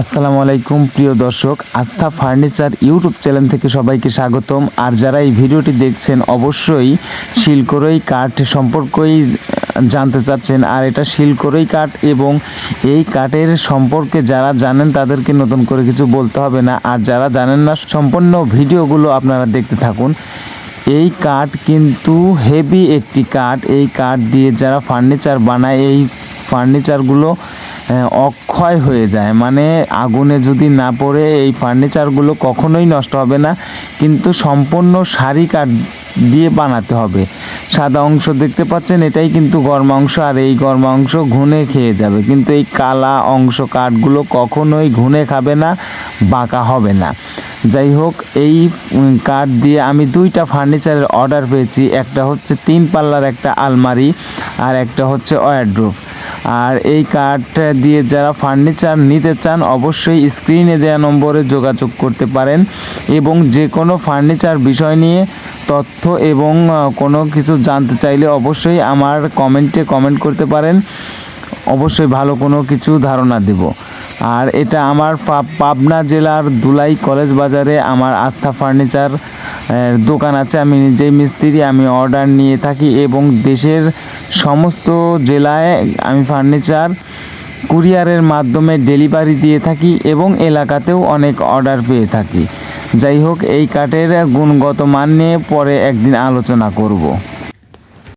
আসসালামু আলাইকুম, প্রিয় দর্শক। আস্থা ফার্নিচার ইউটিউব চ্যানেল থেকে সবাইকে স্বাগতম। আর যারা এই ভিডিওটি দেখছেন, অবশ্যই শিলকরই কাঠ সম্পর্কেই জানতে চাচ্ছেন। আর এটা শিলকরই কাঠ এবং এই কাঠের সম্পর্কে যারা জানেন, তাদেরকে নতুন করে কিছু বলতে হবে না। আর যারা জানেন না, সম্পূর্ণ ভিডিওগুলো আপনারা দেখতে থাকুন। এই কাঠ কিন্তু হেভি একটি কাঠ। এই কাঠ দিয়ে যারা ফার্নিচার বানায়, এই ফার্নিচারগুলো অক্ষয় হয়ে যায়। মানে আগুনে যদি না পড়ে, এই ফার্নিচারগুলো কখনোই নষ্ট হবে না। কিন্তু সম্পূর্ণ সারি কাঠ দিয়ে বানাতে হবে। সাদা অংশ দেখতে পাচ্ছেন, এটাই কিন্তু গর্মাংশ, আর এই গর্মাংশ ঘুনে খেয়ে যাবে। কিন্তু এই কালা অংশ কাঠগুলো কখনোই ঘুনে খাবে না, বাঁকা হবে না। যাই হোক, এই কাঠ দিয়ে আমি দুইটা ফার্নিচারের অর্ডার পেয়েছি। একটা হচ্ছে তিন পাল্লার একটা আলমারি, আর একটা হচ্ছে ওয়ারড্রোপ আর এই কার্ড দিয়ে যারা ফার্নিচার নিতে চান, অবশ্যই স্ক্রিনে দেওয়া নম্বরে যোগাযোগ করতে পারেন এবং যে কোনো ফার্নিচার বিষয় নিয়ে তথ্য এবং কোনো কিছু জানতে চাইলে অবশ্যই আমার কমেন্টে কমেন্ট করতে পারেন। অবশ্যই ভালো কোনো কিছু ধারণা দেব। আর এটা আমার পাবনা জেলার দুলাই কলেজ বাজারে আমার আস্থা ফার্নিচার দোকান আছে, আমি নিজেই মিস্ত্রি, আমি অর্ডার নিয়ে থাকি এবং দেশের সমস্ত জেলায় আমি ফার্নিচার কুরিয়ারের মাধ্যমে ডেলিভারি দিয়ে থাকি এবং এলাকাতেও অনেক অর্ডার পেয়ে থাকি। যাই হোক, এই কাঠের গুণগত মান নিয়ে পরে একদিন আলোচনা করব।